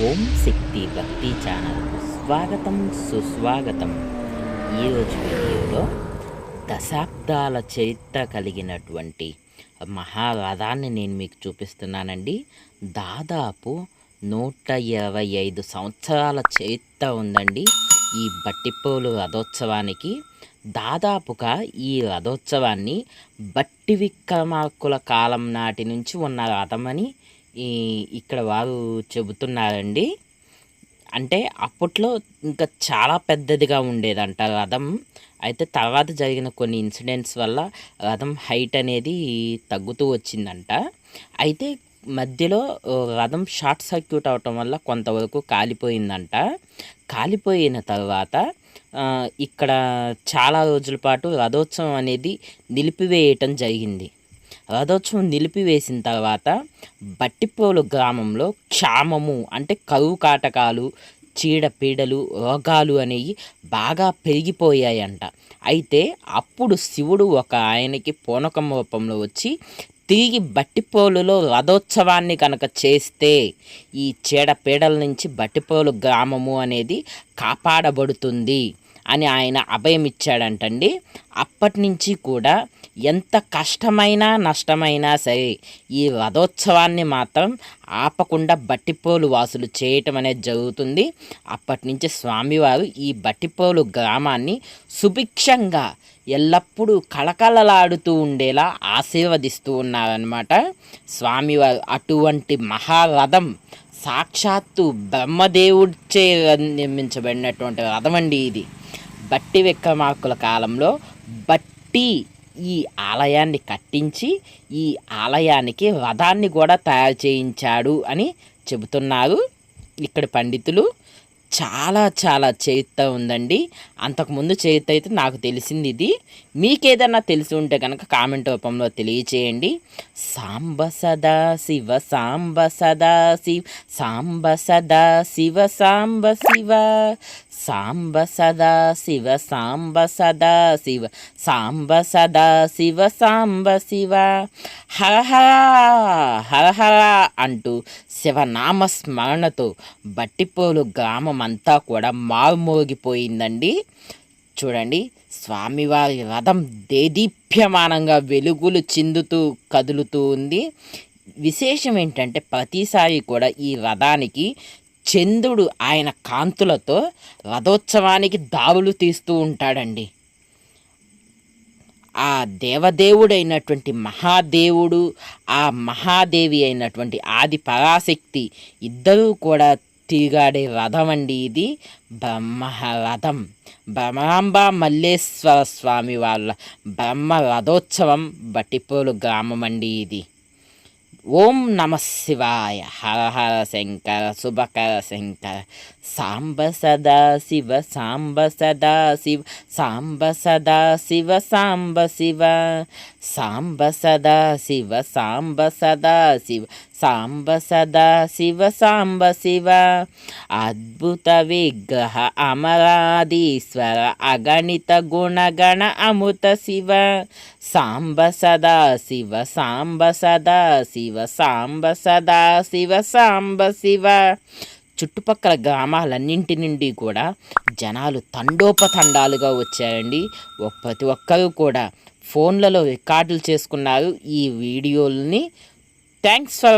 ఓం శక్తి భక్తి ఛానల్కు స్వాగతం సుస్వాగతం. ఈరోజు వీడియోలో దశాబ్దాల చరిత్ర కలిగినటువంటి మహారథాన్ని నేను మీకు చూపిస్తున్నానండి. దాదాపు నూట ఇరవై ఐదు సంవత్సరాల చరిత్ర ఉందండి ఈ బట్టిపోలు రథోత్సవానికి. దాదాపుగా ఈ రథోత్సవాన్ని బట్టి విక్రమార్కుల కాలం నాటి నుంచి ఉన్న రథమని ఈ ఇక్కడ వారు చెబుతున్నారండి. అంటే అప్పట్లో ఇంకా చాలా పెద్దదిగా ఉండేదంట రథం. అయితే తర్వాత జరిగిన కొన్ని ఇన్సిడెంట్స్ వల్ల రథం హైట్ అనేది తగ్గుతూ వచ్చిందంట. అయితే మధ్యలో రథం షార్ట్ సర్క్యూట్ అవటం వల్ల కొంతవరకు కాలిపోయిందంట. కాలిపోయిన తర్వాత ఇక్కడ చాలా రోజుల పాటు రథోత్సవం అనేది నిలిపివేయటం జరిగింది. రథోత్సవం నిలిపివేసిన తర్వాత బట్టిపోలు గ్రామంలో క్షామము అంటే కరువు కాటకాలు చీడపీడలు రోగాలు అనేవి బాగా పెరిగిపోయాయంట. అయితే అప్పుడు శివుడు ఒక ఆయనకి పూనకం రూపంలో వచ్చి తిరిగి బట్టిపోలులో రథోత్సవాన్ని కనుక చేస్తే ఈ చీడపీడల నుంచి బట్టిపోలు గ్రామము అనేది కాపాడబడుతుంది అని ఆయన అభయం ఇచ్చాడంటండి అప్పటి నుంచి కూడా ఎంత కష్టమైనా నష్టమైనా సరే ఈ రథోత్సవాన్ని మాత్రం ఆపకుండా బట్టిపోలు వాసులు చేయటం అనేది జరుగుతుంది. అప్పటి నుంచి స్వామివారు ఈ బట్టిపోలు గ్రామాన్ని సుభిక్షంగా ఎల్లప్పుడూ కళకళలాడుతూ ఉండేలా ఆశీర్వదిస్తూ ఉన్నారనమాట స్వామివారు అటువంటి మహారథం సాక్షాత్తు బ్రహ్మదేవుడిచే నిర్మించబడినటువంటి రథం అండి ఇది. బట్టి విక్రమార్కుల కాలంలో బట్టి ఈ ఆలయాన్ని కట్టించి ఈ ఆలయానికి రథాన్ని కూడా తయారు చేయించాడు అని చెబుతున్నారు. ఇక్కడ పండితులు చాలా చాలా చేయుత ఉందండి. అంతకుముందు చేయుత అయితే నాకు తెలిసింది ఇది. మీకేదన్నా తెలిసి ఉంటే కనుక కామెంట్ రూపంలో తెలియచేయండి. సాంబ సదా శివ సాంబ సదా శివ సాంబ సదా శివ సాంబ శివ సాంబ సదా శివ సాంబ సదా శివ సాంబ సదా శివ సాంబ శివ. హర హర హర అంటూ శివనామ స్మరణతో బట్టిపోలు గ్రామం అంతా కూడా మారుమోగిపోయిందండి. చూడండి స్వామివారి రథం దేదీప్యమానంగా వెలుగులు చిందుతూ కదులుతూ ఉంది. విశేషం ఏంటంటే ప్రతిసారి కూడా ఈ రథానికి చంద్రుడు ఆయన కాంతులతో రథోత్సవానికి దావులు తీస్తూ ఉంటాడండి. ఆ దేవదేవుడైనటువంటి మహాదేవుడు ఆ మహాదేవి అయినటువంటి ఆది పరాశక్తి ఇద్దరూ కూడా తిరిగాడే రథం అండి ఇది. బ్రహ్మ రథం బ్రహ్మాంబ మల్లేశ్వర స్వామి వాళ్ళ బ్రహ్మ రథోత్సవం బట్టిపోలు గ్రామం అండి ఇది. ఓం నమ శివాయ. హర హర శంకర శుభకర శంకర. సాంబ సదా శివ సాంబ సదా శివ సాంబ సదా శివ సాంబ శివ. సాంబ సదా శివ సాంబ సదా శివ సాంబ సదా శివ సాంబ శివ. అద్భుత విగ్రహ అమరాధీశ్వర అగణిత గుణగణ అమృత శివ. సాంబ సదా శివ సాంబ సదా శివ సాంబ సదా శివ సాంబ శివ. చుట్టుపక్కల గ్రామాలన్నింటి నుండి కూడా జనాలు తండోపతండాలుగా వచ్చారండి. ప్రతి ఒక్కరూ కూడా ఫోన్లలో రికార్డులు చేసుకున్నారు. ఈ వీడియోల్ని థ్యాంక్స్ ఫర్